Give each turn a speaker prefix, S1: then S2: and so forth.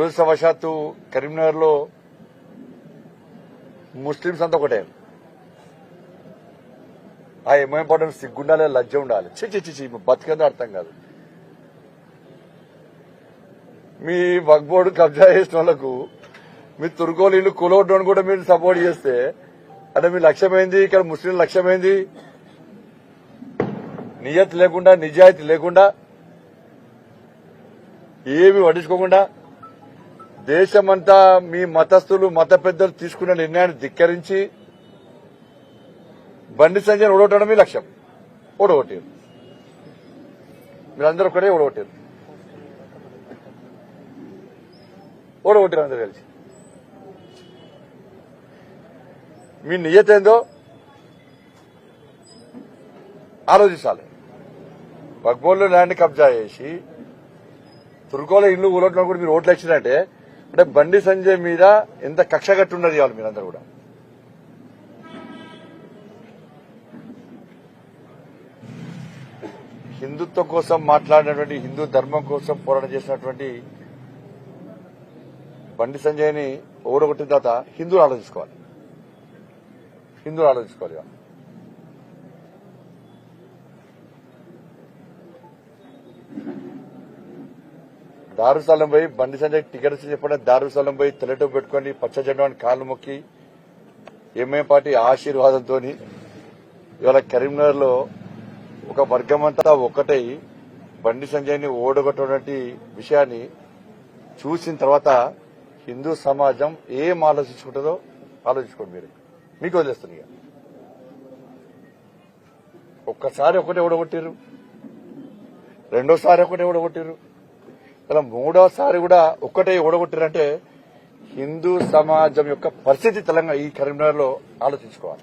S1: దురదృష్టవశాత్తు కరీంనగర్లో ముస్లింస్ అంతా ఒకటే. ఆ ఏమేం పడడం సిగ్గుండాలి లజ్జ ఉండాలి? చి చి చి బతికందో అర్థం కాదు. మీ వక్ బోర్డు కబ్జా చేసిన వాళ్ళకు మీ తుర్కోలు ఇల్లు కూలగొట్టడం కూడా మీరు సపోర్ట్ చేస్తే అంటే మీ లక్ష్యమైంది ఇక్కడ ముస్లిం లక్ష్యమైంది నియత్ లేకుండా నిజాయితీ లేకుండా ఏమి పట్టించుకోకుండా దేశమంతా మీ మతస్థులు మత పెద్దలు తీసుకున్న నిర్ణయాన్ని ధిక్కరించి బండి సంజయ్ ఓడగొట్టడం మీ లక్ష్యం. ఓడగొట్టారు. మీరందరూ ఒకటే ఓడగొట్టారు. ఓడగొట్టారు అందరూ కలిసి. మీ నియత ఏందో ఆలోచించాలి. వగ్బోల్లో ల్యాండ్ కబ్జా చేసి తుర్కోల ఇల్లు ఊరట్లో కూడా మీరు ఓట్లు ఇచ్చినట్టే అంటే బండి సంజయ్ మీద ఎంత కక్ష కట్టున్నది ఇవాళ మీరందరూ కూడా. హిందుత్వం కోసం మాట్లాడినటువంటి హిందూ ధర్మం కోసం పోరాటం చేసినటువంటి బండి సంజయ్ని ఓడగొట్టిన తర్వాత హిందువులు ఆలోచించుకోవాలి. హిందువులు ఆలోచించుకోవాలి ఇవాళ. దారుస్థలం పోయి బండి సంజయ్ టికెట్ చెప్పండి దారుస్థలం పోయి తెల్లటో పెట్టుకొని పచ్చ జెండాని కాళ్ళు మొక్కి ఎంఏ పార్టీ ఆశీర్వాదంతో ఇవాళ కరీంనగర్లో ఒక వర్గం అంతా ఒక్కటై బండి సంజయ్ని ఓడగొట్టినటువంటి విషయాన్ని చూసిన తర్వాత హిందూ సమాజం ఏం ఆలోచించుకుంటుందో ఆలోచించుకోండి మీరు. మీకు వదిలేస్తుంది ఇక. ఒక్కసారి ఒకటే ఓడగొట్టారు రెండోసారి ఒకటే ఓడగొట్టారు ఇలా మూడోసారి కూడా ఒక్కటే ఓడగొట్టారంటే హిందూ సమాజం యొక్క పరిస్థితి తెలంగాణ ఈ కరీంనగర్లో ఆలోచించుకోవాలి.